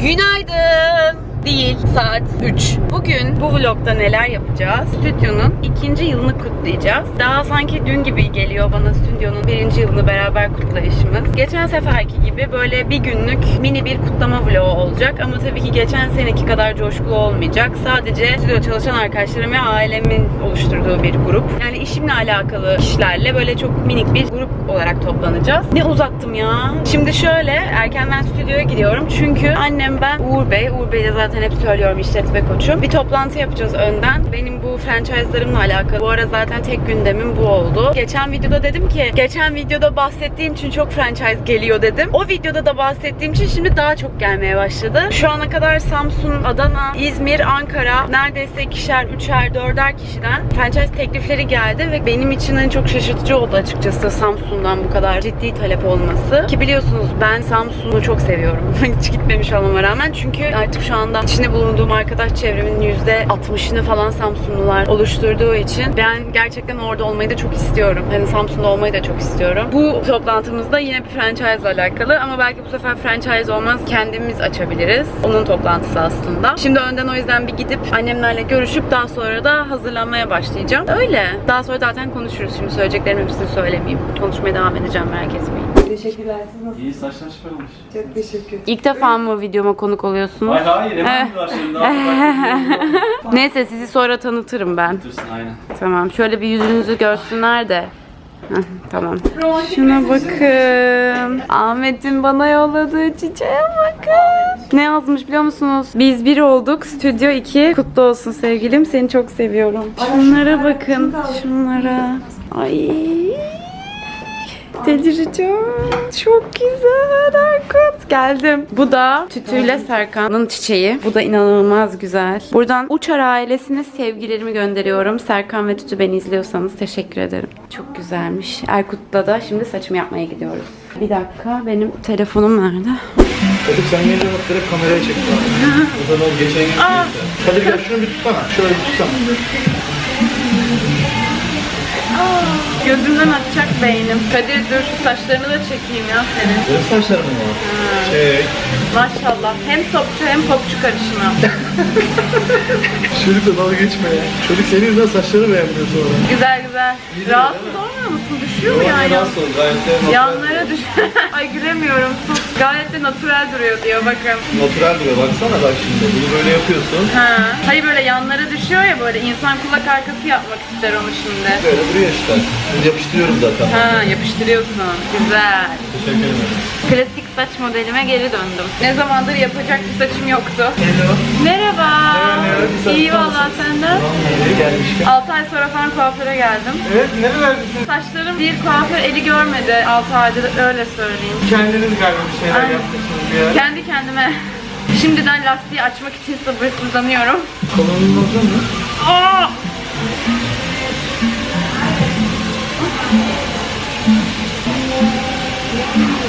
Günaydın. Değil, saat 3. Bugün bu vlogda neler yapacağız? Stüdyonun ikinci yılını kutlayacağız. Daha sanki dün gibi geliyor bana stüdyonun birinci yılını beraber kutlayışımız. Geçen seferki gibi böyle bir günlük mini bir kutlama vlogu olacak. Ama tabii ki geçen seneki kadar coşkulu olmayacak. Sadece stüdyo çalışan arkadaşlarım ve ailemin oluşturduğu bir grup. Yani işimle alakalı kişilerle böyle çok minik bir grup olarak toplanacağız. Ne uzattım ya. Şimdi şöyle erkenden stüdyoya gidiyorum. Çünkü annem ben Uğur Bey. Uğur Bey de zaten hep söylüyorum işletme koçum. Bir toplantı yapacağız önden. Benim bu franchise'larımla alakalı. Bu ara zaten tek gündemim bu oldu. Geçen videoda dedim ki geçen videoda bahsettiğim için çok franchise geliyor dedim. O videoda da bahsettiğim için şimdi daha çok gelmeye başladı. Şu ana kadar Samsun, Adana, İzmir, Ankara neredeyse ikişer, üçer, dörder kişiden franchise teklifleri geldi ve benim için en çok şaşırtıcı oldu açıkçası Samsun'dan bu kadar ciddi talep olması. Ki biliyorsunuz ben Samsun'u çok seviyorum. Hiç gitmemiş olmama rağmen çünkü artık şu anda içinde bulunduğum arkadaş çevremin %60'ını falan Samsunlular oluşturduğu için ben gerçekten orada olmayı da çok istiyorum. Hani Samsun'da olmayı da çok istiyorum. Bu toplantımızda yine bir franchise ile alakalı ama belki bu sefer franchise olmaz kendimiz açabiliriz. Onun toplantısı aslında. Şimdi önden o yüzden bir gidip annemlerle görüşüp daha sonra da hazırlanmaya başlayacağım. Öyle. Daha sonra zaten konuşuruz. Şimdi söyleyeceklerimi hepsini söylemeyeyim. Konuşmaya devam edeceğim merak etmeyin. Teşekkürler. Siz nasılsınız? İyi saçlar olmuş. Çok teşekkür. İlk defa mı videoma konuk oluyorsunuz? Hayır hayır hemen mi başladın? Daha sonra Neyse sizi sonra tanıtırım ben. Dursun aynen. Tamam. Şöyle bir yüzünüzü görsünler de. Heh, tamam. Şuna bakın. Ahmet'in bana yolladığı çiçeğe bakın. Ne yazmış biliyor musunuz? Biz bir olduk. Stüdyo 2. Kutlu olsun sevgilim. Seni çok seviyorum. Şunlara bakın. Şunlara. Ay. Delireceğim. Çok güzel Erkut. Geldim. Bu da Tütüyle Serkan'ın çiçeği. Bu da inanılmaz güzel. Buradan Uçar ailesine sevgilerimi gönderiyorum. Serkan ve Tütü beni izliyorsanız teşekkür ederim. Çok güzelmiş. Erkut'la da şimdi saçımı yapmaya gidiyoruz. Bir dakika benim telefonum nerede? Kadir sen gelince bak direkt kameraya çek. Buradan o geçen gün. Kadir gel şunu bir tutsana. Şöyle bir tutsana. Gözümden atacak beynim. Kadir dur şu saçlarını da çekeyim ya senin. Benim saçlarım mı? Çek. Maşallah. Hem topçu hem popçu karışımı. Çocukla dalga geçme ya. Çocuk senin yüzünden saçları beğenmiyor sonra. güzel güzel. Rahatsız olmuyor musun? Düşüyor mu yani? Nasıl? Gayet de natural. Yanlara düş. Ay gülemiyorum. Sus. Gayet de natürel duruyor diyor bakın. Natural duruyor. Baksana bak şimdi. Bunu böyle yapıyorsun. Ha. Hayır böyle yanlara düşüyor ya böyle insan kulak arkası yapmak ister onu şimdi. Böyle duruyor işte. Şimdi yapıştırıyorum zaten. Ha yapıştırıyorsun. Güzel. Teşekkür ederim. Klasik saç modelime geri döndüm. Ne zamandır yapacak bir saçım yoktu. Hello. Merhaba. Merhaba, İyi valla senden. Nereye gelmişken? 6 ay sonra falan kuaföre geldim. Evet, nerelerdesin? Saçlarım bir kuaför eli görmedi 6 aydır öyle söyleyeyim. Kendiniz galiba bir şeyler Aynen. yapmışsınız bir ara. Kendi kendime şimdiden lastiği açmak için sabırsızlanıyorum. Kolonun olacak mı? Aa!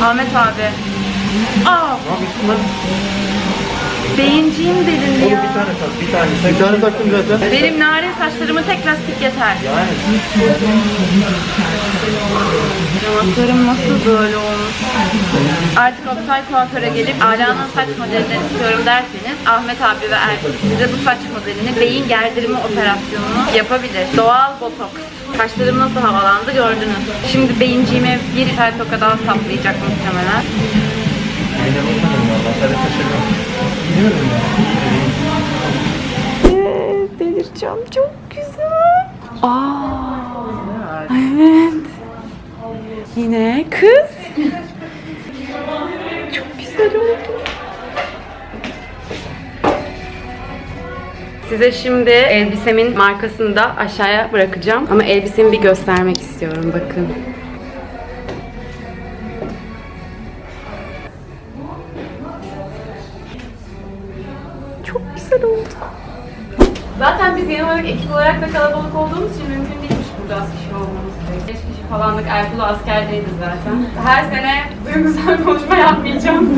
Ahmet abi. Aa, yapıyorsun lan? beyinciğim delindi Oğlum ya. bir tane tak, bir tane. Bir tane taktım zaten. Benim narin saçlarıma tek lastik yeter. Yani. Yanaklarım nasıl böyle olmuş? Artık Oktay kuaföre gelip Ala'nın saç modelinden istiyorum derseniz Ahmet abi ve Erkut size bu saç modelini beyin gerdirme operasyonunu yapabilir. Doğal botoks. Kaşlarım nasıl havalandı gördünüz. Şimdi beyinciğime bir tel toka daha saplayacak muhtemelen. Evet, delireceğim. Çok güzel. Aa, evet. Yine kız. Çok güzel oldu. Size şimdi elbisemin markasını da aşağıya bırakacağım. Ama elbisemi bir göstermek istiyorum. Bakın. Çok güzel oldu. Zaten biz genel olarak ekip olarak da kalabalık olduğumuz için mümkün değilmiş burada az kişi olmamız gerekiyor. 5 kişi falanlık Ertuğrul askerdeydi zaten. Her sene duygusal konuşma yapmayacağım.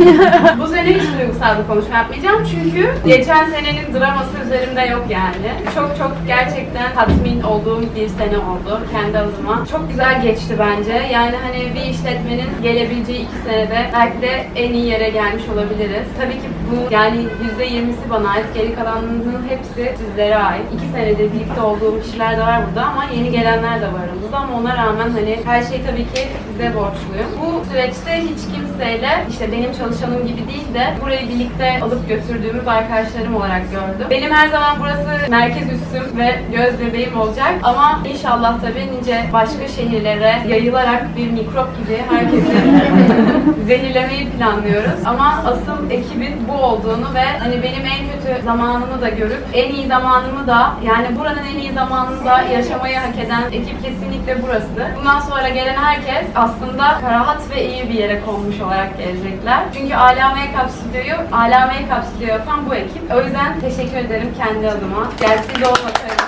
Bu sene hiç duygusal bir konuşma yapmayacağım çünkü geçen senenin draması üzerimde yok yani. Çok çok gerçekten tatmin olduğum bir sene oldu kendi adıma. Çok güzel geçti bence. Yani hani bir işletmenin gelebileceği iki senede belki de en iyi yere gelmiş olabiliriz. Tabii ki bu yani %20'si bana ait, geri kalanının hepsi sizlere ait. İki senedir birlikte olduğum kişiler de var burada ama yeni gelenler de var aramızda ama ona rağmen hani her şey tabii ki size borçluyum. Bu süreçte hiç kimseyle işte benim çalışanım gibi değil de burayı birlikte alıp götürdüğümüz arkadaşlarım olarak gördüm. Benim her zaman burası merkez üssüm ve göz bebeğim olacak ama inşallah tabii nice başka şehirlere yayılarak bir mikrop gibi herkesi zehirlemeyi planlıyoruz. Ama asıl ekibin bu olduğunu ve hani benim en kötü zamanımı da görüp en iyi zamanımı da yani buranın en iyi zamanını da yaşamayı hak eden ekip kesinlikle burası. Bundan sonra gelen herkes aslında rahat ve iyi bir yere konmuş olarak gelecekler. Çünkü Ala Make-up Stüdyo'yu Ala Make-up Stüdyo yapan bu ekip. O yüzden teşekkür ederim kendi adıma. Gelsin de olmasaydınız.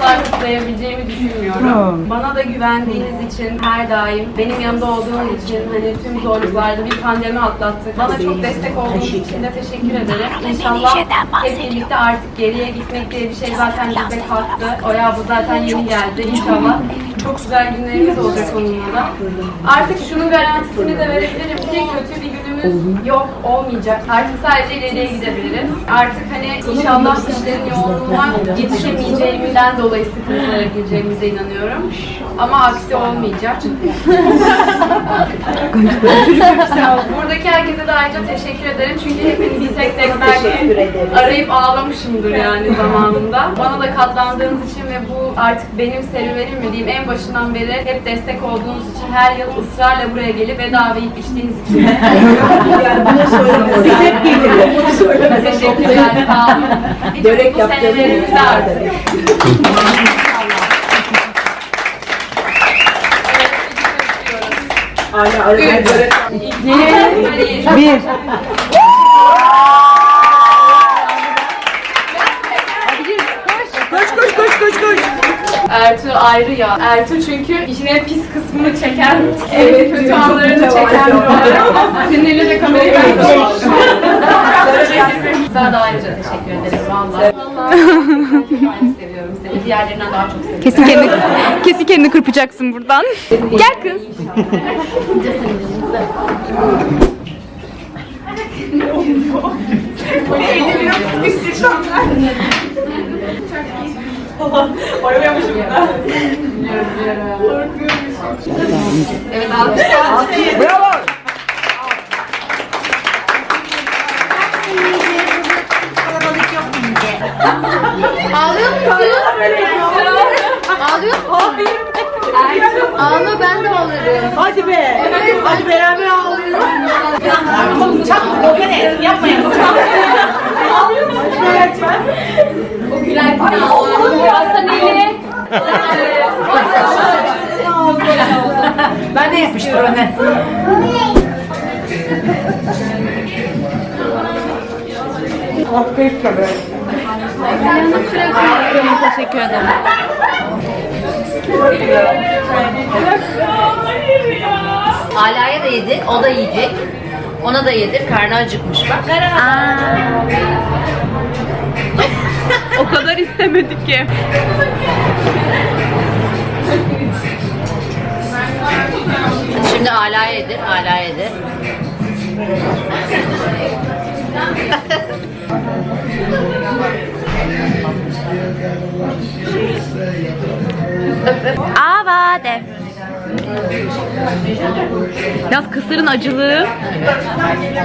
Asla kutlayabileceğimi düşünmüyorum. Bana da güvendiğiniz için her daim, benim yanımda olduğunuz için hani tüm zorluklarda bir pandemi atlattık. Bana çok destek olduğunuz için de teşekkür ederim. İnşallah hep birlikte artık geriye gitmek diye bir şey zaten bizde kalktı. O ya bu zaten yeni geldi. İnşallah çok güzel günlerimiz olacak onunla da. Artık şunun garantisini de verebilirim ki kötü bir günümüz yok, olmayacak. Artık sadece ileriye gidebiliriz. Artık hani inşallah işlerin yoğunluğuna yetişemeyeceğimizden dolayı sıkıntılara gireceğimize inanıyorum. Ama aksi olmayacak. Buradaki herkese de ayrıca teşekkür ederim. Çünkü hepinizi tek tek belki arayıp ağlamışımdır yani zamanında. Bana da katlandığınız için ve bu artık benim serüvenim mi diyeyim en başından beri hep destek olduğunuz için her yıl ısrarla buraya gelip yiyip içtiğiniz için de Hep gelir. Bunu söyleme. teşekkürler. Sağ olun. Börek artık. Evet, Hala arada börek. Bir. Ertuğ ayrı ya. Ertuğ çünkü işin en pis kısmını çeken, en Evet, kötü çok anlarını çeken sinirli ve kamerayı ben. Sana da ayrıca teşekkür ederim valla. Valla. Ben seviyorum seni. Diğerlerinden daha çok seviyorum. Kesin kendi kesin kendini kırpacaksın buradan. Gel kız. Evet alkışlar. Bravo. Ağlıyor musun? Ağlıyor musun? Ağla ben de ağlarım. Hadi be. Hadi beraber ağlayalım. Çak. O gene. Yapmayın. O gülen günah. Hasan eli. Ben de yapmıştım öne. Affet tabii. Teşekkür ederim. Ala'ya da yedir, o da yiyecek. Ona da yedir, karnı acıkmış bak. O kadar istemedik ki. Şimdi Ala'ya yedir, Ala'ya yedir. Avade. Yaz kısırın acılığı.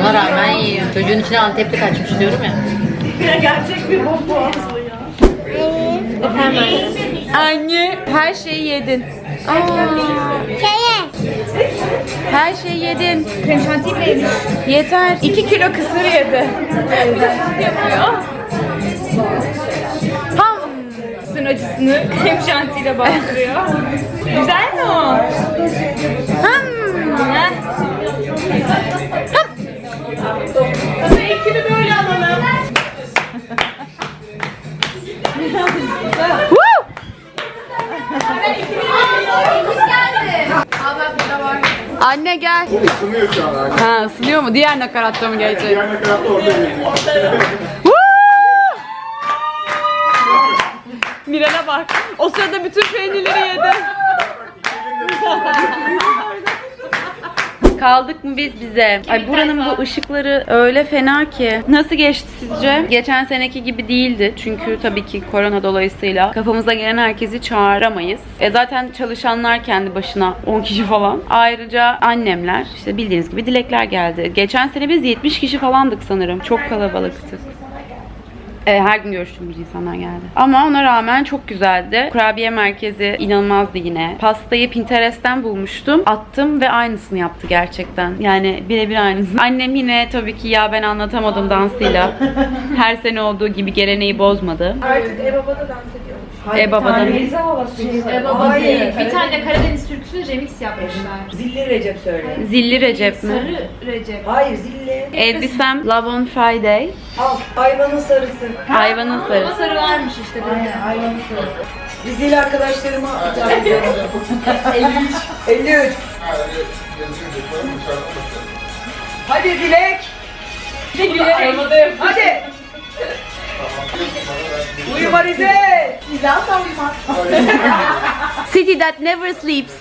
Ona rağmen yiyor. Çocuğun içine Antepli kaçmış diyorum ya. Anne her şeyi yedin. Her şeyi yedin. Krem şanti bile yemiş. Yeter. 2 kilo kısır yedi. Ham. Kısırın acısını krem şantiyle bastırıyor. Güzel mi o? Ham. Ham. Ekini böyle alalım. Anne gel. Bu şu an. Ha ısınıyor mu? Diğer nakaratta mı gelecek? Diğer nakaratta orada Mirel'e bak. O sırada bütün peynirleri yedi. Kaldık mı biz bize? Ay buranın bu ışıkları öyle fena ki. Nasıl geçti sizce? Geçen seneki gibi değildi. Çünkü tabii ki korona dolayısıyla kafamıza gelen herkesi çağıramayız. E zaten çalışanlar kendi başına 10 kişi falan. Ayrıca annemler işte bildiğiniz gibi dilekler geldi. Geçen sene biz 70 kişi falandık sanırım. Çok kalabalıktık. E, her gün görüştüğümüz insanlar geldi. Ama ona rağmen çok güzeldi. Kurabiye merkezi inanılmazdı yine. Pastayı Pinterest'ten bulmuştum. Attım ve aynısını yaptı gerçekten. Yani birebir aynısı. Annem yine tabii ki ya ben anlatamadım dansıyla. Her sene olduğu gibi geleneği bozmadı. Artık E-Baba'da dans ediyormuş. E-Baba'da mı? Bir tane Karadeniz türküsünü remix yapmışlar. Zilli Recep söyle. Zilli Recep mi? Recep. Hayır zilli. Elbisem Love on Friday. Al hayvanın sarısı. Hayvanın sarısı. Sarı varmış işte. Aynen hayvanın sarısı. Biz zil arkadaşlarıma icap ediyorum. 53. 53. Hadi Dilek. Hadi. Uyuma Rize. Bize asla uyumaz. City that never sleeps.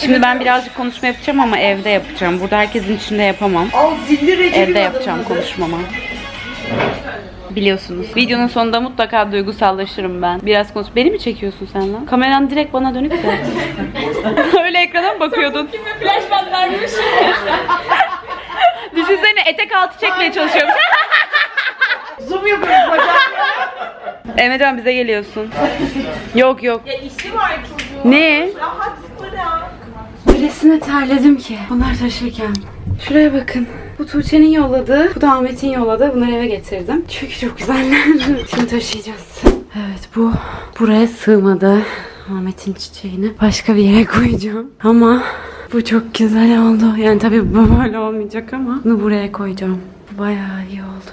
Şimdi ben birazcık konuşma yapacağım ama evde yapacağım. Burada herkesin içinde yapamam. Al zilli Recep'in Evde yapacağım konuşmamı. Biliyorsunuz. Videonun sonunda mutlaka duygusallaşırım ben. Biraz konuş. Beni mi çekiyorsun sen lan? Kameran direkt bana dönük de. Öyle ekrana mı bakıyordun? Flashback vermiş? Etek altı çekmeye çalışıyorum. Zoom yapıyoruz bacak. Emrecan bize geliyorsun. yok yok. Ya işi var çocuğun. Ne? Rahat bırak. Öylesine terledim ki bunları taşırken. Şuraya bakın. Bu Tuğçe'nin yolladığı, bu da Ahmet'in yolladığı. Bunları eve getirdim. Çünkü çok güzeller. Şimdi taşıyacağız. Evet bu buraya sığmadı. Ahmet'in çiçeğini başka bir yere koyacağım. Ama bu çok güzel oldu. Yani tabii bu böyle olmayacak ama bunu buraya koyacağım. Bayağı iyi oldu.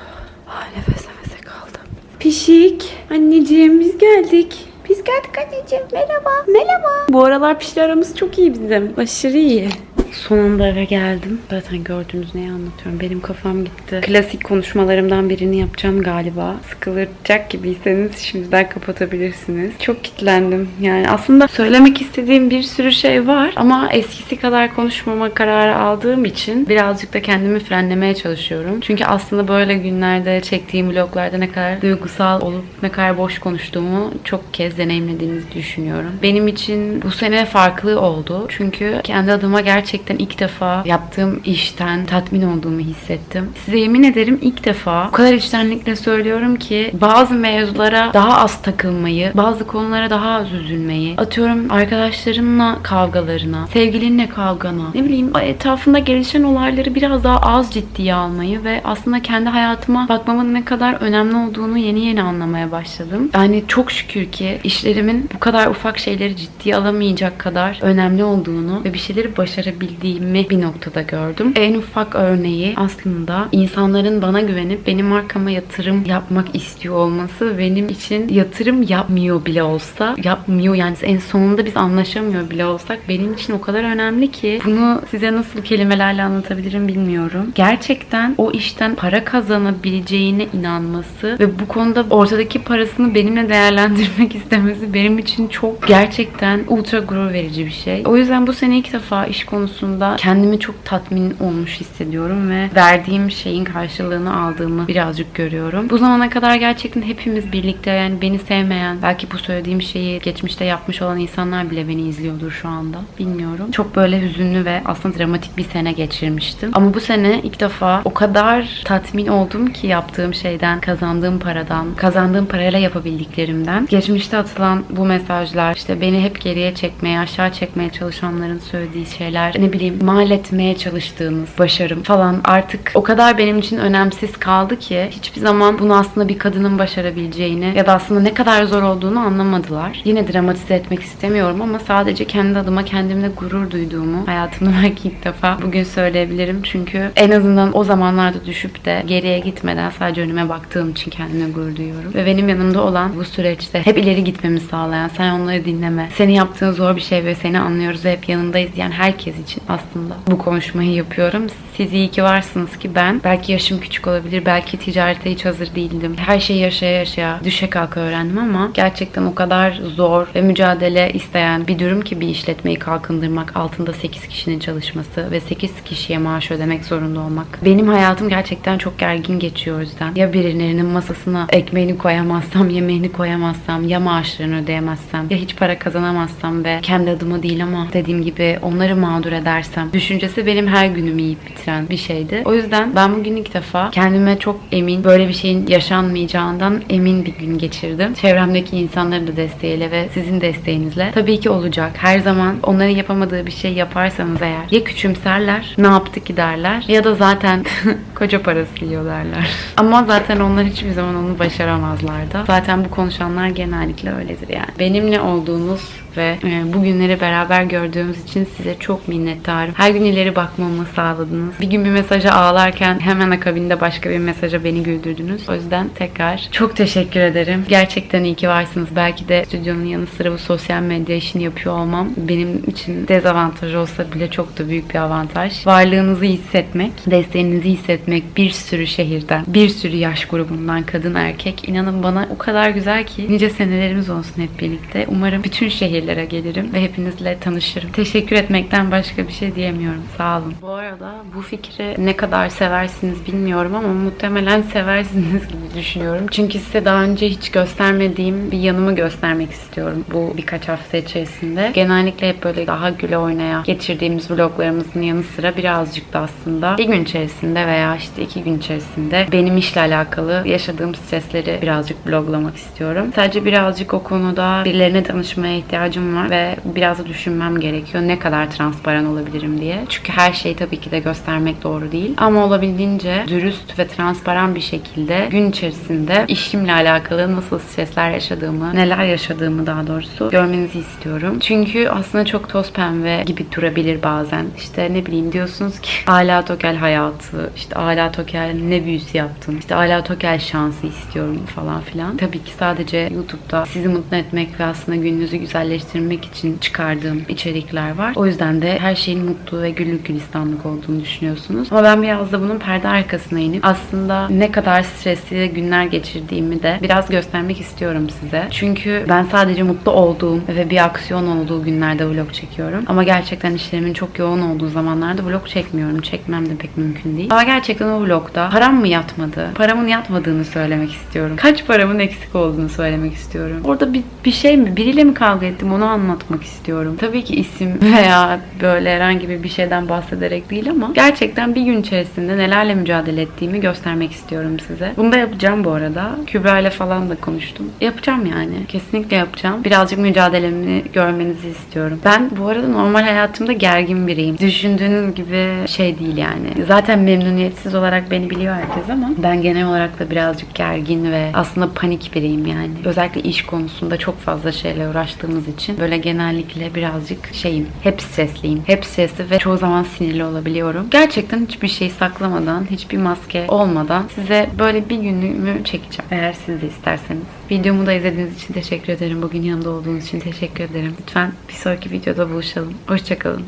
Ah, nefes nefese kaldım. Pişik. Anneciğim biz geldik. Biz geldik anneciğim. Merhaba. Merhaba. Bu aralar pişli aramız çok iyi bizim. Aşırı iyi. Sonunda eve geldim. Zaten gördüğünüz neyi anlatıyorum. Benim kafam gitti. Klasik konuşmalarımdan birini yapacağım galiba. Sıkılacak gibiyseniz şimdiden kapatabilirsiniz. Çok kitlendim. Yani aslında söylemek istediğim bir sürü şey var ama eskisi kadar konuşmama kararı aldığım için birazcık da kendimi frenlemeye çalışıyorum. Çünkü aslında böyle günlerde çektiğim vloglarda ne kadar duygusal olup ne kadar boş konuştuğumu çok kez deneyimlediğinizi düşünüyorum. Benim için bu sene farklı oldu. Çünkü kendi adıma gerçekten ilk defa yaptığım işten tatmin olduğumu hissettim. Size yemin ederim ilk defa o kadar içtenlikle söylüyorum ki bazı mevzulara daha az takılmayı, bazı konulara daha az üzülmeyi, atıyorum arkadaşlarınla kavgalarına, sevgilinle kavgana, ne bileyim etrafında gelişen olayları biraz daha az ciddiye almayı ve aslında kendi hayatıma bakmamın ne kadar önemli olduğunu yeni yeni anlamaya başladım. Yani çok şükür ki işlerimin bu kadar ufak şeyleri ciddiye alamayacak kadar önemli olduğunu ve bir şeyleri başarabildiğimi bir noktada gördüm. En ufak örneği aslında insanların bana güvenip benim arkama yatırım yapmak istiyor olması benim için yatırım yapmıyor bile olsa yapmıyor yani en sonunda biz anlaşamıyor bile olsak benim için o kadar önemli ki bunu size nasıl kelimelerle anlatabilirim bilmiyorum. Gerçekten o işten para kazanabileceğine inanması ve bu konuda ortadaki parasını benimle değerlendirmek istemesi benim için çok gerçekten ultra gurur verici bir şey. O yüzden bu sene ilk defa iş konusunda kendimi çok tatmin olmuş hissediyorum ve verdiğim şeyin karşılığını aldığımı birazcık görüyorum. Bu zamana kadar gerçekten hepimiz birlikte yani beni sevmeyen, belki bu söylediğim şeyi geçmişte yapmış olan insanlar bile beni izliyordur şu anda. Bilmiyorum. Çok böyle hüzünlü ve aslında dramatik bir sene geçirmiştim. Ama bu sene ilk defa o kadar tatmin oldum ki yaptığım şeyden, kazandığım paradan, kazandığım parayla yapabildiklerimden. Geçmişte atılan bu mesajlar, işte beni hep geriye çekmeye, aşağı çekmeye çalışanların söylediği şeyler ne bileyim mal etmeye çalıştığınız başarım falan artık o kadar benim için önemsiz kaldı ki hiçbir zaman bunu aslında bir kadının başarabileceğini ya da aslında ne kadar zor olduğunu anlamadılar. Yine dramatize etmek istemiyorum ama sadece kendi adıma kendimle gurur duyduğumu hayatımda belki ilk defa bugün söyleyebilirim. Çünkü en azından o zamanlarda düşüp de geriye gitmeden sadece önüme baktığım için kendime gurur duyuyorum. Ve benim yanımda olan bu süreçte hep ileri gitmemi sağlayan, sen onları dinleme, senin yaptığın zor bir şey ve seni anlıyoruz ve hep yanındayız diyen herkes için aslında bu konuşmayı yapıyorum. Siz iyi ki varsınız ki ben belki yaşım küçük olabilir, belki ticarete hiç hazır değildim. Her şeyi yaşaya yaşaya düşe kalka öğrendim ama gerçekten o kadar zor ve mücadele isteyen bir durum ki bir işletmeyi kalkındırmak, altında 8 kişinin çalışması ve 8 kişiye maaş ödemek zorunda olmak. Benim hayatım gerçekten çok gergin geçiyor o yüzden. Ya birilerinin masasına ekmeğini koyamazsam, yemeğini koyamazsam, ya maaşlarını ödeyemezsem, ya hiç para kazanamazsam ve kendi adıma değil ama dediğim gibi onları mağdur edersem. Düşüncesi benim her günümü yiyip bitiren bir şeydi. O yüzden ben bugün ilk defa kendime çok emin, böyle bir şeyin yaşanmayacağından emin bir gün geçirdim. Çevremdeki insanların da desteğiyle ve sizin desteğinizle. Tabii ki olacak. Her zaman onların yapamadığı bir şey yaparsanız eğer ya küçümserler, ne yaptı ki derler ya da zaten koca parası yiyor derler. Ama zaten onlar hiçbir zaman onu başaramazlar da. Zaten bu konuşanlar genellikle öyledir yani. Benimle olduğunuz ve e, bugünleri beraber gördüğümüz için size çok minnettarım. Her gün ileri bakmamı sağladınız. Bir gün bir mesaja ağlarken hemen akabinde başka bir mesaja beni güldürdünüz. O yüzden tekrar çok teşekkür ederim. Gerçekten iyi ki varsınız. Belki de stüdyonun yanı sıra bu sosyal medya işini yapıyor olmam benim için dezavantaj olsa bile çok da büyük bir avantaj. Varlığınızı hissetmek, desteğinizi hissetmek bir sürü şehirden, bir sürü yaş grubundan kadın erkek. İnanın bana o kadar güzel ki nice senelerimiz olsun hep birlikte. Umarım bütün şehirlere gelirim ve hepinizle tanışırım. Teşekkür etmekten başka bir şey diyemiyorum. Sağ olun. Bu arada bu fikri ne kadar seversiniz bilmiyorum ama muhtemelen seversiniz gibi düşünüyorum. Çünkü size daha önce hiç göstermediğim bir yanımı göstermek istiyorum bu birkaç hafta içerisinde. Genellikle hep böyle daha güle oynaya geçirdiğimiz vloglarımızın yanı sıra birazcık da aslında bir gün içerisinde veya işte iki gün içerisinde benim işle alakalı yaşadığım stresleri birazcık vloglamak istiyorum. Sadece birazcık o konuda birilerine danışmaya ihtiyacım var ve biraz da düşünmem gerekiyor. Ne kadar transparan olabilirim diye. Çünkü her şeyi tabii ki de göstermek doğru değil. Ama olabildiğince dürüst ve transparan bir şekilde gün içerisinde işimle alakalı nasıl stresler yaşadığımı, neler yaşadığımı daha doğrusu görmenizi istiyorum. Çünkü aslında çok toz pembe gibi durabilir bazen. İşte ne bileyim diyorsunuz ki Ala Tokel hayatı, işte Ala Tokel ne büyüsü yaptın, işte Ala Tokel şansı istiyorum falan filan. Tabii ki sadece YouTube'da sizi mutlu etmek ve aslında gününüzü güzelleştirmek için çıkardığım içerikler var. O yüzden de her şeyin mutlu ve güllük gülistanlık olduğunu düşünüyorsunuz. Ama ben biraz da bunun perde arkasına inip aslında ne kadar stresli günler geçirdiğimi de biraz göstermek istiyorum size. Çünkü ben sadece mutlu olduğum ve bir aksiyon olduğu günlerde vlog çekiyorum. Ama gerçekten işlerimin çok yoğun olduğu zamanlarda vlog çekmiyorum. Çekmem de pek mümkün değil. Ama gerçekten o vlogda param mı yatmadı? Paramın yatmadığını söylemek istiyorum. Kaç paramın eksik olduğunu söylemek istiyorum. Orada bir, bir şey mi? Biriyle mi kavga ettim? Onu anlatmak istiyorum. Tabii ki isim veya böyle herhangi bir şeyden bahsederek değil ama gerçekten bir gün içerisinde nelerle mücadele ettiğimi göstermek istiyorum size. Bunu da yapacağım bu arada. Kübra ile falan da konuştum. Yapacağım yani. Kesinlikle yapacağım. Birazcık mücadelemi görmenizi istiyorum. Ben bu arada normal hayatımda gergin biriyim. Düşündüğünüz gibi şey değil yani. Zaten memnuniyetsiz olarak beni biliyor herkes ama ben genel olarak da birazcık gergin ve aslında panik biriyim yani. Özellikle iş konusunda çok fazla şeyle uğraştığımız için böyle genellikle birazcık şeyim. Hep stresliyim. Hep stresli ve çoğu zaman sinirli olabiliyorum. Gerçekten hiçbir şey saklamadan, hiçbir maske olmadan size böyle bir günümü çekeceğim. Eğer siz de isterseniz. Videomu da izlediğiniz için teşekkür ederim. Bugün yanımda olduğunuz için teşekkür ederim. Lütfen bir sonraki videoda buluşalım. Hoşçakalın.